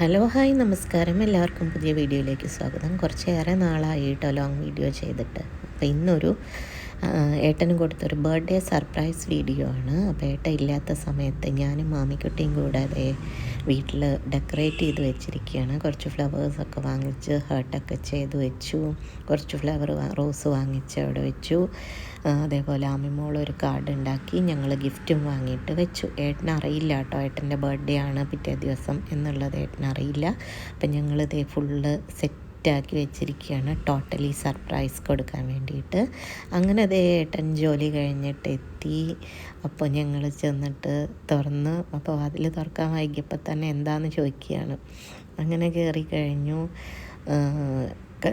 Hello hi നമസ്കാരം. എല്ലാവർക്കും പുതിയ വീഡിയോയിലേക്ക് സ്വാഗതം. കുറച്ചേറെ നാളായിട്ടോ ലോങ് വീഡിയോ ചെയ്തിട്ട്. അപ്പോൾ ഇന്നൊരു ഏട്ടന് കൊടുത്തൊരു ബർത്ത്ഡേ സർപ്രൈസ് വീഡിയോ ആണ്. അപ്പോൾ ഏട്ടൻ ഇല്ലാത്ത സമയത്ത് ഞാനും മാമിക്കുട്ടിയും കൂടാതെ വീട്ടിൽ ഡെക്കറേറ്റ് ചെയ്ത് വെച്ചിരിക്കുകയാണ്. കുറച്ച് ഫ്ലവേഴ്സൊക്കെ വാങ്ങിച്ച് ഹേർട്ടൊക്കെ ചെയ്ത് വെച്ചു. കുറച്ച് ഫ്ലവർ റോസ് വാങ്ങിച്ച് അവിടെ വെച്ചു. അതേപോലെ ആമിമോൾ ഒരു കാർഡ് ഉണ്ടാക്കി ഞങ്ങൾ ഗിഫ്റ്റും വാങ്ങിയിട്ട് വെച്ചു. ഏട്ടന് അറിയില്ല കേട്ടോ ഏട്ടന്റെ ബർത്ത്ഡേ ആണ് പിറ്റേ ദിവസം എന്നുള്ളത് ഏട്ടന് അറിയില്ല. അപ്പം ഞങ്ങളിതേ ഫുള്ള് സെറ്റാക്കി വെച്ചിരിക്കുകയാണ്. ടോട്ടലി സർപ്രൈസ് കൊടുക്കാൻ വേണ്ടിയിട്ട്. അങ്ങനെ അതേ ഏട്ടൻ ജോലി കഴിഞ്ഞിട്ട് എത്തി. അപ്പോൾ ഞങ്ങൾ ചെന്നിട്ട് തുറന്ന്. അപ്പോൾ അതിൽ തുറക്കാൻ വൈകിയപ്പോൾ തന്നെ എന്താണെന്ന് ചോദിക്കുകയാണ്. അങ്ങനെ കയറി കഴിഞ്ഞു.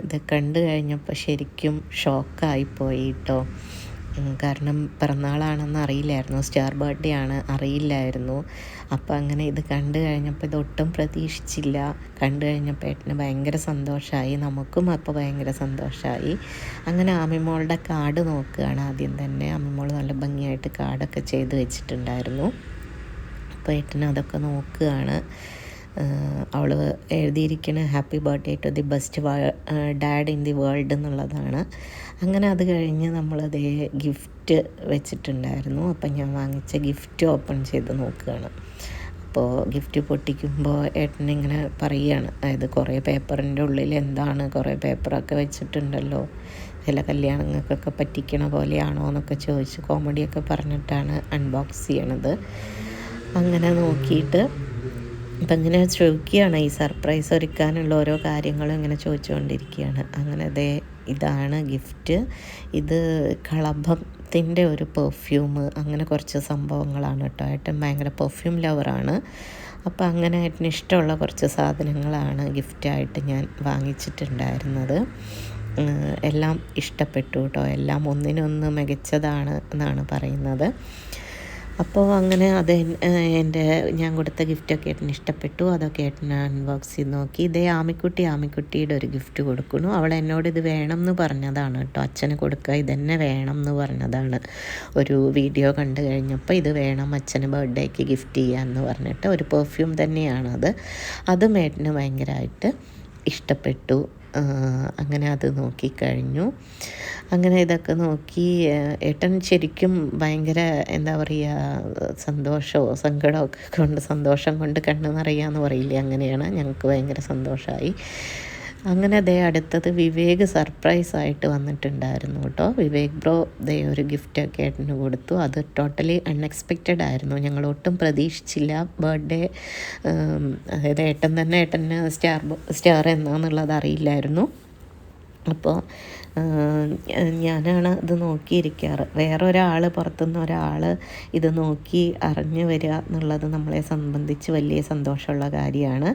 ഇത് കണ്ടു കഴിഞ്ഞപ്പോൾ ശരിക്കും ഷോക്കായിപ്പോയി കേട്ടോ കാരണം പിറന്നാളാണെന്ന് അറിയില്ലായിരുന്നു. സ്റ്റാർ ബർത്ത്ഡേ ആണ് അറിയില്ലായിരുന്നു. അപ്പോൾ അങ്ങനെ ഇത് കണ്ടു കഴിഞ്ഞപ്പോൾ ഇതൊട്ടും പ്രതീക്ഷിച്ചില്ല. കണ്ടു കഴിഞ്ഞപ്പോൾ ഏട്ടന് ഭയങ്കര സന്തോഷമായി നമുക്കും അപ്പോൾ ഭയങ്കര സന്തോഷമായി അങ്ങനെ ആമിമോളുടെ കാർഡ് നോക്കുകയാണ് ആദ്യം തന്നെ. ആമിമോൾ നല്ല ഭംഗിയായിട്ട് കാർഡൊക്കെ ചെയ്ത് വെച്ചിട്ടുണ്ടായിരുന്നു. അപ്പോൾ ഏട്ടൻ അതൊക്കെ നോക്കുകയാണ്. അവൾ എഴുതിയിരിക്കുന്ന happy birthday to the best dad in the world എന്നുള്ളതാണ്. അങ്ങനെ അത് കഴിഞ്ഞ് നമ്മളത് ഗിഫ്റ്റ് വെച്ചിട്ടുണ്ടായിരുന്നു. അപ്പം ഞാൻ വാങ്ങിച്ച ഗിഫ്റ്റ് ഓപ്പൺ ചെയ്ത് നോക്കുകയാണ്. അപ്പോൾ ഗിഫ്റ്റ് പൊട്ടിക്കുമ്പോൾ ഏട്ടൻ ഇങ്ങനെ പറയുകയാണ്. അതായത് കുറേ പേപ്പറിന്റെ ഉള്ളിൽ എന്താണ്? കുറേ പേപ്പറൊക്കെ വെച്ചിട്ടുണ്ടല്ലോ. ചില കല്യാണങ്ങൾക്കൊക്കെ പറ്റിക്കണ പോലെയാണോ എന്നൊക്കെ ചോദിച്ച് കോമഡിയൊക്കെ പറഞ്ഞിട്ടാണ് അൺബോക്സ് ചെയ്യണത്. അങ്ങനെ നോക്കിയിട്ട് അപ്പം ഇങ്ങനെ ചോദിക്കുകയാണ് ഈ സർപ്രൈസ് ഒരുക്കാനുള്ള ഓരോ കാര്യങ്ങളും ഇങ്ങനെ ചോദിച്ചുകൊണ്ടിരിക്കുകയാണ്. അങ്ങനെ അതേ ഇതാണ് ഗിഫ്റ്റ് ഇത് കളഭത്തിന്റെ ഒരു പെർഫ്യൂം അങ്ങനെ കുറച്ച് സംഭവങ്ങളാണ് കേട്ടോ. ഏട്ടൻ ഭയങ്കര പെർഫ്യൂം ലവറാണ് അപ്പോൾ അങ്ങനെ ഏട്ടന് ഇഷ്ടമുള്ള കുറച്ച് സാധനങ്ങളാണ് ഗിഫ്റ്റായിട്ട് ഞാൻ വാങ്ങിച്ചിട്ടുണ്ടായിരുന്നത്. എല്ലാം ഇഷ്ടപ്പെട്ടു കേട്ടോ. എല്ലാം ഒന്നിനൊന്ന് മികച്ചതാണ് എന്നാണ് പറയുന്നത്. അപ്പോൾ അങ്ങനെ അത് എന്റെ ഞാൻ കൊടുത്ത ഗിഫ്റ്റൊക്കെ ഏട്ടന് ഇഷ്ടപ്പെട്ടു. അതൊക്കെ ഏട്ടന് അൺബോക്സ് ചെയ്ത് നോക്കി. ഇതേ ആമിക്കുട്ടി ആമിക്കുട്ടിയുടെ ഒരു ഗിഫ്റ്റ് കൊടുക്കുന്നു. അവൾ എന്നോട് ഇത് വേണം എന്ന് പറഞ്ഞതാണ് കേട്ടോ. അച്ഛന് കൊടുക്കുക ഇതന്നെ വേണം എന്ന് പറഞ്ഞതാണ്. ഒരു വീഡിയോ കണ്ടു കഴിഞ്ഞപ്പോൾ ഇത് വേണം അച്ഛന് ബർത്ത്ഡേക്ക് ഗിഫ്റ്റ് ചെയ്യാമെന്ന് പറഞ്ഞിട്ട് ഒരു പെർഫ്യൂം തന്നെയാണത്. അതും ഏട്ടന് ഭയങ്കരമായിട്ട് ഇഷ്ടപ്പെട്ടു. അങ്ങനെ അത് നോക്കിക്കഴിഞ്ഞു അങ്ങനെ ഇതൊക്കെ നോക്കി ഏട്ടൻ ശരിക്കും ഭയങ്കര എന്താ പറയുക സന്തോഷമോ സങ്കടമൊക്കെ കൊണ്ട് സന്തോഷം കൊണ്ട് കണ്ണ് നിറയാന്ന് പറയില്ലേ? അങ്ങനെയാണ് ഞങ്ങൾക്ക് ഭയങ്കര സന്തോഷമായി അങ്ങനെ ദേ അടുത്തത് വിവേക് സർപ്രൈസ് ആയിട്ട് വന്നിട്ടുണ്ടായിരുന്നു കേട്ടോ. വിവേക് ബ്രോ ദേ ഒരു ഗിഫ്റ്റ് ഒക്കെ ഏട്ടന് കൊടുത്തു. അത് ടോട്ടലി അൺഎക്സ്പെക്റ്റഡ് ആയിരുന്നു. ഞങ്ങൾ ഒട്ടും പ്രതീക്ഷിച്ചില്ല. ബർത്ത്ഡേ അതായത് ഏട്ടൻ തന്നെ ഏട്ടന് സ്റ്റാർ സ്റ്റാർ എന്നാന്നുള്ളത് അറിയില്ലായിരുന്നു. അപ്പോൾ ഞാനാണ് ഇത് നോക്കിയിരിക്കാറ്. വേറെ ഒരാൾ പുറത്തുനിന്ന് ഒരാൾ ഇത് നോക്കി അറിഞ്ഞു വരിക എന്നുള്ളത് നമ്മളെ സംബന്ധിച്ച് വലിയ സന്തോഷമുള്ള കാര്യമാണ്.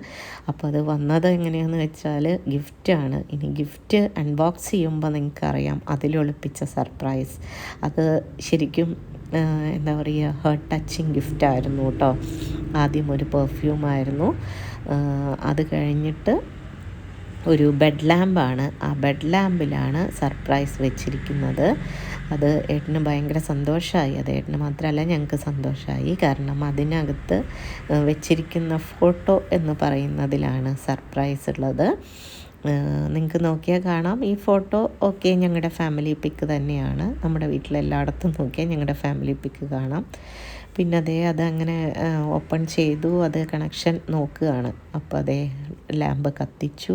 അപ്പോൾ അത് വന്നത് എങ്ങനെയാന്ന് വെച്ചാൽ ഗിഫ്റ്റാണ്. ഇനി ഗിഫ്റ്റ് അൺബോക്സ് ചെയ്യുമ്പോൾ നിങ്ങൾക്കറിയാം അതിലൊളിപ്പിച്ച സർപ്രൈസ് അത് ശരിക്കും എന്താ പറയുക ഹേർട്ട് ടച്ചിങ് ഗിഫ്റ്റായിരുന്നു കേട്ടോ. ആദ്യം ഒരു പെർഫ്യൂമായിരുന്നു അത് കഴിഞ്ഞിട്ട് ഒരു ബെഡ് ലാമ്പാണ് ആ ബെഡ് ലാമ്പിലാണ് സർപ്രൈസ് വെച്ചിരിക്കുന്നത്. അത് ഏട്ടന് ഭയങ്കര സന്തോഷമായി അത് ഏട്ടന് മാത്രമല്ല ഞങ്ങൾക്ക് സന്തോഷമായി കാരണം അതിനകത്ത് വെച്ചിരിക്കുന്ന ഫോട്ടോ എന്ന് പറയുന്നതിലാണ് സർപ്രൈസ് ഉള്ളത്. നിങ്ങൾക്ക് നോക്കിയാൽ കാണാം. ഈ ഫോട്ടോ ഓക്കെ ഞങ്ങളുടെ ഫാമിലി പിക്ക് തന്നെയാണ്. നമ്മുടെ വീട്ടിലെല്ലായിടത്തും നോക്കിയാൽ ഞങ്ങളുടെ ഫാമിലി പിക്ക് കാണാം. പിന്നെ അതേ അതങ്ങനെ ഓപ്പൺ ചെയ്തു. അത് കണക്ഷൻ നോക്കുകയാണ്. അപ്പോൾ അതേ ലാമ്പ് കത്തിച്ചു.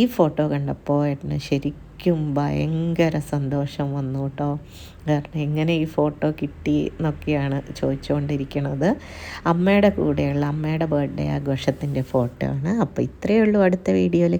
ഈ ഫോട്ടോ കണ്ടപ്പോൾ ഏട്ടന് ശരിക്കും ഭയങ്കര സന്തോഷം വന്നു കേട്ടോ കാരണം എങ്ങനെ ഈ ഫോട്ടോ കിട്ടി എന്നൊക്കെയാണ് ചോദിച്ചുകൊണ്ടിരിക്കുന്നത് അമ്മയുടെ കൂടെയുള്ള അമ്മയുടെ ബർത്ത്ഡേ ആഘോഷത്തിന്റെ ഫോട്ടോ ആണ്. അപ്പോൾ ഇത്രയേ ഉള്ളൂ അടുത്ത വീഡിയോയിൽ.